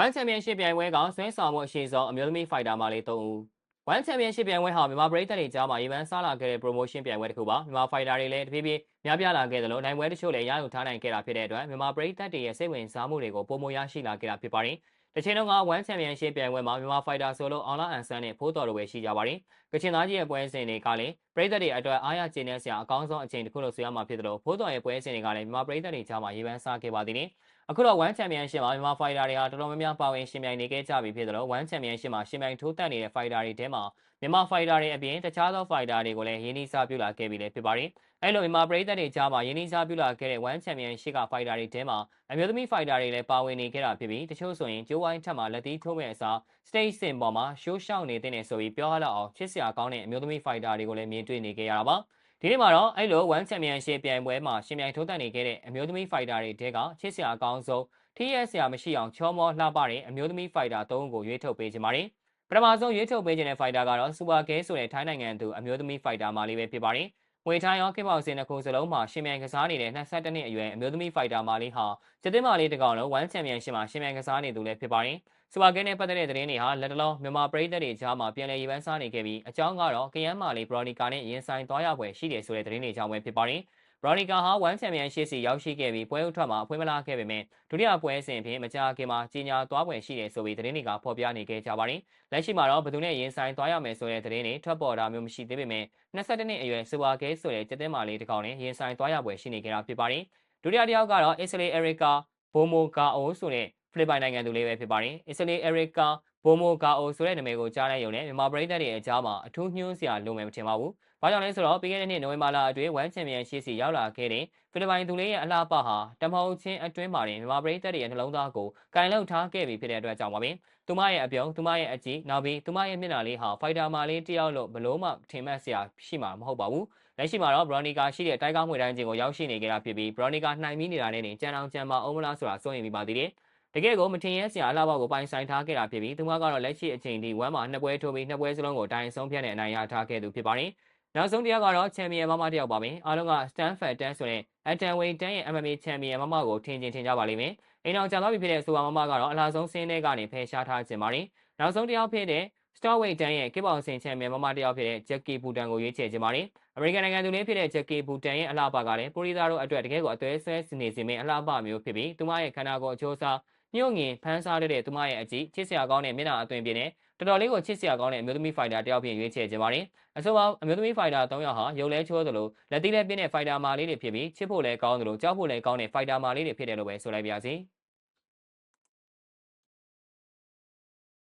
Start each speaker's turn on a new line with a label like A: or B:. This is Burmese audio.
A: One Championship ပြိုင်ပွဲကဆွဲဆောင်မှုအရှိဆုံးအမျိုးသမီးဖိုက်တာမလေး3ဦး One Championship ပြိုင်ပွဲဟာမြန်မာပရိသတ်တွေကြားမှာရေပန်းစားလာခဲ့တဲ့ promotion ပြိုင်ပွဲတစ်ခုပါမြန်မာဖိုက်တာတွေလည်းတဖြည်းဖြည်းများပြားလာခဲ့သလိုနိုင်ပွဲတချို့လည်းရယူထားနိုင်ခဲ့တာဖြစ်တဲ့အတွက်မြန်မာပရိသတ်တွေရဲ့စိတ်ဝင်စားမှုတွေကိုပုံမရရှိလာခဲ့တာဖြစ်ပါတယ်တချိန်လုံးက One Championship ပြိုင်ပွဲမှာမြန်မာဖိုက်တာဆိုလို့အောင်လာအန်ဆန်နဲ့ဖိုးတော်တို့ပဲရှိကြပါတယ်ကချင်သားကြီးရဲ့ပွဲစဉ်တွေကလည်းပရိသတ်တွေအတွက်အားရကျေနပ်စရာအကောင်းဆုံးအချိန်တစ်ခုလို့ဆိုရမှာဖြစ်တယ်လို့ဖိုးတော်ရဲ့ပွဲစဉ်တွေကလည်းမြန်မာပရိသတ်တွေကြားမှာရေပန်းစားခဲ့ပါသေးတယ်အခုတော့ One Championship မှာမြန်မာ fighter တွေဟာတော်တော်များများပါဝင်ရှင်ပြိုင်နေခဲ့ကြပြီဖြစ်တယ်လို့ One Championship မှာရှင်ပြိုင်ထိုးတက်နေတဲ့ fighter တွေထဲမှာမြန်မာ fighter တွေအပြင်တခြားသော fighter တွေကိုလည်းရင်းနှီးစားပြုလာခဲ့ပြီလည်းဖြစ်ပါတယ်။အဲလိုမြန်မာပြည်သက်တွေကြားမှာရင်းနှီးစားပြုလာခဲ့တဲ့ One Championship က fighter တွေထဲမှာအမျိုးသမီး fighter တွေလည်းပါဝင်နေခဲ့တာဖြစ်ပြီးတချို့ဆိုရင်ဂျိုးဝိုင်းထက်မှာလက်သီးထိုးမဲ့အစား stage စင်ပေါ်မှာ show ရှောက်နေတဲ့နေဆိုပြီးပြောရလောက်အောင်ချစ်စရာကောင်းတဲ့အမျိုးသမီး fighter တွေကိုလည်းမြင်တွေ့နေခဲ့ရတာပါ။ဒီနေ့မှာတော့အဲ့လို One Championship ပြိုင်ပွဲမှာရှင်ပြိုင်ထိုးတက်နေခဲ့တဲ့အမျိုးသမီး fighter တွေတဲကချစ်စရာအကောင်းဆုံးထိရဲစရာမရှိအောင်ချောမောလှပတဲ့အမျိုးသမီး fighter ၃ဦးကိုရွေးထုတ်ပေးခြင်းပါတယ်။ပထမဆုံးရွေးထုတ်ပေးခြင်းတဲ့ fighter ကတော့ Super Gay ဆိုတဲ့ထိုင်းနိုင်ငံသူအမျိုးသမီး fighter မလေးပဲဖြစ်ပါတယ်။ ငွေထိုင်းရောကိပေါင်စင်တစ်ခုစလုံးမှာရှင်မြန်ကစားနေတဲ့22နှစ်အရွယ်အမျိုးသမီး fighter မလေးဟာကျသင်းမလေးတကောင်လုံး One Championship မှာရှင်မြန်ကစားနေသူလည်းဖြစ်ပါတယ်။စပါကဲနဲ့ပတ်သက်တဲ့သတင်းတွေဟာလက်တလုံးမြန်မာပြည်သက်တွေကြားမှာပြန်လည်ရေးပန်းစားနေခဲ့ပြီးအကြောင်းကတော့ကယန်းမာလီဘရော်နီကာနဲ့ရင်ဆိုင်သွားရပွဲရှိတယ်ဆိုတဲ့သတင်းတွေကြောင့်ပဲဖြစ်ပါတယ်။ဘ ရော်နီကာဟာ1ချန်ပီယံရှစ်စီရောက်ရှိခဲ့ပြီးပွဲဥထွက်မှာအဖွင့်မလာခဲ့ပေမဲ့ဒုတိယပွဲစဉ်အဖြစ်မကြာခင်မှာကြီးညာသွားပွဲရှိတယ်ဆိုပြီးသတင်းတွေကဖော်ပြနေခဲ့ကြပါတယ်။လက်ရှိမှာတော့ဘယ်သူနဲ့ရင်ဆိုင်သွားရမယ်ဆိုတဲ့သတင်းတွေထွက်ပေါ်တာမျိုးမရှိသေးပေမဲ့22နှစ်အရွယ်စူပါကဲဆိုတဲ့ကျတဲ့မာလေးတစ်ကောင်နဲ့ရင်ဆိုင်သွားရပွဲရှိနေကြတာဖြစ်ပါတယ်။ဒုတိယတစ်ယောက်ကတော့အစ္စလေးအရီကာဘိုမိုကာအိုဆိုတဲ့ဖိလစ်ပိုင်နိုင်ငံသူလေးပဲဖြစ်ပါတယ်။အစ္စလေးအရီကာ ဘိုမိုကာအိုဆိုတဲ့နာမည်ကိုကြားလိုက်ရုံနဲ့မြန်မာပြည်သက်တွေအကြားမှာအထူးညှိုးစရာလိုမယ်မထင်ပါဘူး။ဘာကြောင့်လဲဆိုတော့ပြီးခဲ့တဲ့နှစ်နိုဝင်ဘာလအတွင်းဝမ်ချန်ပီယံရှီစီရောက်လာခဲ့တဲ့ဖိလစ်ပိုင်သူလေးရဲ့အလားပါဟာတမဟုတ်ချင်းအတွင်းမှာတင်မြန်မာပြည်သက်တွေရဲ့နှလုံးသားကိုကင်လောက်ထားခဲ့ပြီဖြစ်တဲ့အတွက်ကြောင့်ပါပဲ။သူမရဲ့အပြုံးသူမရဲ့အကြည့်နောက်ပြီးသူမရဲ့မျက်နှာလေးဟာဖိုက်တာမာလေးတယောက်လို့ဘလို့မှထင်မှတ်စရာရှိမှာမဟုတ်ပါဘူး။လက်ရှိမှာတော့ဘရော်နီကာရှိတဲ့တိုက်ကောင်းမွေတိုင်းချင်းကိုရောက်ရှိနေကြတာဖြစ်ပြီးဘရော်နီကာနှိုင်ပြီးနေတာနဲ့ကြံအောင်ကြံပါအောင်မလားဆိုတာစိုးရင်ပြီးပါသေးတယ်။ တကယ်ကိုမထင်ရဲစရာအလှပေါက်ကိုပိုင်ဆိုင်ထားခဲ့တာဖြစ်ပြီးသူမကတော့လက်ရှိအချိန်ထိဝမ်းမှာနှစ်ပွဲထိုးပြီးနှစ်ပွဲစလုံးကိုတိုင်ဆုံးဖြတ်တဲ့အနိုင်ရထားခဲ့သူဖြစ်ပါတယ်။နောက်ဆုံးတရားကတော့ချန်ပီယံမမတယောက်ပါပဲ။အားလုံးက Stanford Tan ဆိုတဲ့အန်တန်ဝေးတန်ရဲ့ MMA ချန်ပီယံမမကိုထင်ကျင်ထင်ကြပါလိမ့်မယ်။အိမ်အောင်ကြာသွားပြီဖြစ်တဲ့ဆိုပါမမကတော့အလားဆုံးစင်းထဲကနေဖယ်ရှားထားခြင်းပါတယ်။နောက်ဆုံးတရားဖြစ်တဲ့ Starweight တန်းရဲ့ကစ်ဘောင်စင်ချန်ပီယံမမတယောက်ဖြစ်တဲ့ Jackie Bhutan ကိုရွေးချယ်ခြင်းပါတယ်။အမေရိကန်နိုင်ငံသူလေးဖြစ်တဲ့ Jackie Bhutan ရဲ့အလှပကလည်းပိုရီသားတို့အတွက်တကယ်ကိုအသွဲဆွဲနေစေမယ့်အလှပမျိုးဖြစ်ပြီးသူမရဲ့ခန္ဓာကိုယ်အချိုးအစား ညှို့ငင်ဖမ်းစားတဲ့သူမရဲ့အကြည့်ချစ်စရာကောင်းတဲ့မျက်နှာအသွင်ပြင်းနဲ့တော်တော်လေးကိုချစ်စရာကောင်းတဲ့အမျိုးသမီးဖိုင်တာတယောက်ပြင်ရွေးချယ်ခြင်းပါတယ်။အဆိုပါအမျိုးသမီးဖိုင်တာ၃ယောက်ဟာရုပ်လဲချိုးသလိုလက်သီးလဲပြင်းတဲ့ဖိုင်တာမာလေးတွေဖြစ်ပြီးချစ်ဖို့လဲကောင်းသလိုကြောက်ဖို့လဲကောင်းတဲ့ဖိုင်တာမာလေးတွေဖြစ်တယ်လို့ပဲဆိုလိုက်ပါရစေ။